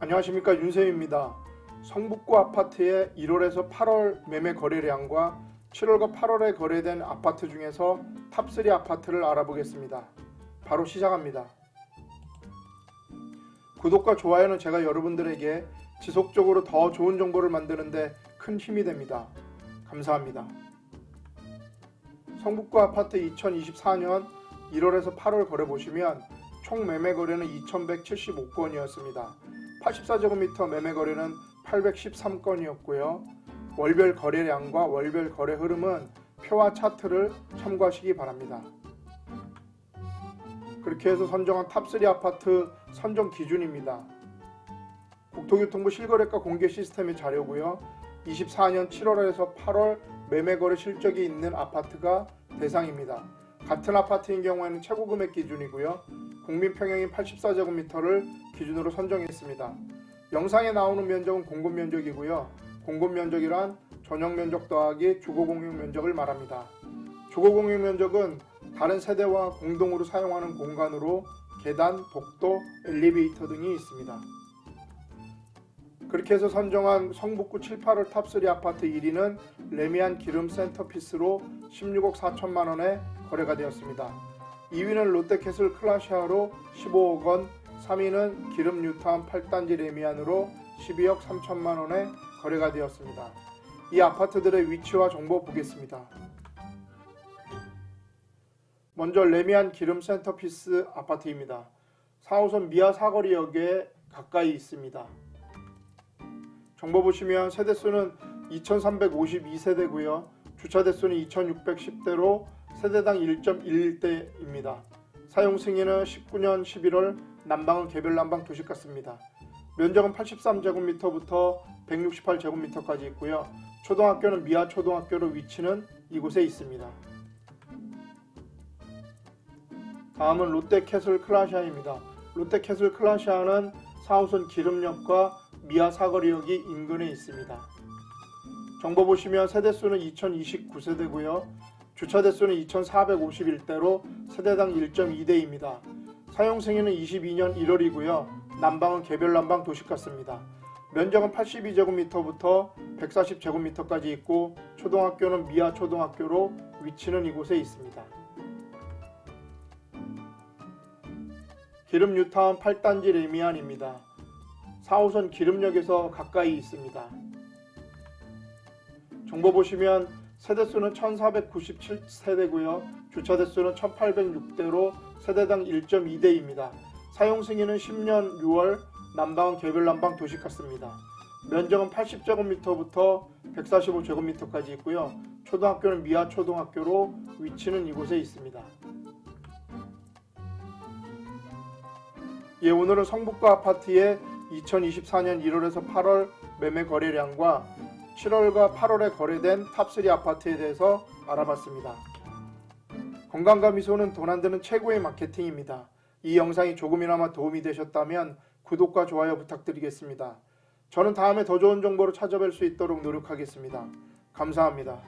안녕하십니까 윤세입니다. 성북구 아파트의 1월에서 8월 매매 거래량과 7월과 8월에 거래된 아파트 중에서 탑3 아파트를 알아보겠습니다. 바로 시작합니다. 구독과 좋아요는 제가 여러분들에게 지속적으로 더 좋은 정보를 만드는데 큰 힘이 됩니다. 감사합니다. 성북구 아파트 2024년 1월에서 8월 거래 보시면 총 매매 거래는 2,175건이었습니다. 84제곱미터 매매 거래는 813건이었고요. 월별 거래량과 월별 거래 흐름은 표와 차트를 참고하시기 바랍니다. 그렇게 해서 선정한 탑3 아파트 선정 기준입니다. 국토교통부 실거래가 공개 시스템의 자료고요. 24년 7월에서 8월 매매 거래 실적이 있는 아파트가 대상입니다. 같은 아파트인 경우에는 최고 금액 기준이고요. 국민 평형인 84제곱미터를 기준으로 선정했습니다. 영상에 나오는 면적은 공급 면적이고요. 공급 면적이란 전용 면적 더하기 주거 공용 면적을 말합니다. 주거 공용 면적은 다른 세대와 공동으로 사용하는 공간으로 계단, 복도, 엘리베이터 등이 있습니다. 그렇게 해서 선정한 성북구 7, 8월 탑3 아파트 1위는 레미안 기름 센터피스로 16억 4천만 원에 거래가 되었습니다. 2위는 롯데캐슬 클라시아로 15억 원, 3위는 기름 뉴타운 8단지 레미안으로 12억 3천만 원에 거래가 되었습니다. 이 아파트들의 위치와 정보 보겠습니다. 먼저 레미안 기름 센터피스 아파트입니다. 4호선 미아 사거리역에 가까이 있습니다. 정보 보시면 세대수는 2352세대고요. 주차 대수는 2610대로 세대당 1.11대입니다. 사용 승인은 19년 11월 난방은 개별 난방 도시가스입니다. 면적은 83제곱미터부터 168제곱미터까지 있고요. 초등학교는 미아 초등학교로 위치는 이곳에 있습니다. 다음은 롯데캐슬 클라시아입니다. 롯데캐슬 클라시아는 4호선 기름역과 미아 사거리역이 인근에 있습니다. 정보 보시면 세대수는 2029세대고요. 주차 대수는 2451대로 세대당 1.2대입니다. 사용 승인은 22년 1월이고요. 난방은 개별 난방 도시가스입니다. 면적은 82제곱미터부터 140제곱미터까지 있고 초등학교는 미아 초등학교로 위치는 이곳에 있습니다. 기름 뉴타운 8단지 레미안입니다. 4호선 기름역에서 가까이 있습니다. 정보 보시면 세대수는 1497세대고요. 주차 대수는 1806대로 세대당 1.2대입니다. 사용 승인은 10년 6월 난방은 개별 난방 도시가스입니다. 면적은 80제곱미터부터 145제곱미터까지 있고요. 초등학교는 미아 초등학교로 위치는 이곳에 있습니다. 예, 오늘은 성북구 아파트의 2024년 1월에서 8월 매매 거래량과 7월과 8월에 거래된 탑3 아파트에 대해서 알아봤습니다. 건강과 미소는 돈 안 드는 최고의 마케팅입니다. 이 영상이 조금이나마 도움이 되셨다면 구독과 좋아요 부탁드리겠습니다. 저는 다음에 더 좋은 정보로 찾아뵐 수 있도록 노력하겠습니다. 감사합니다.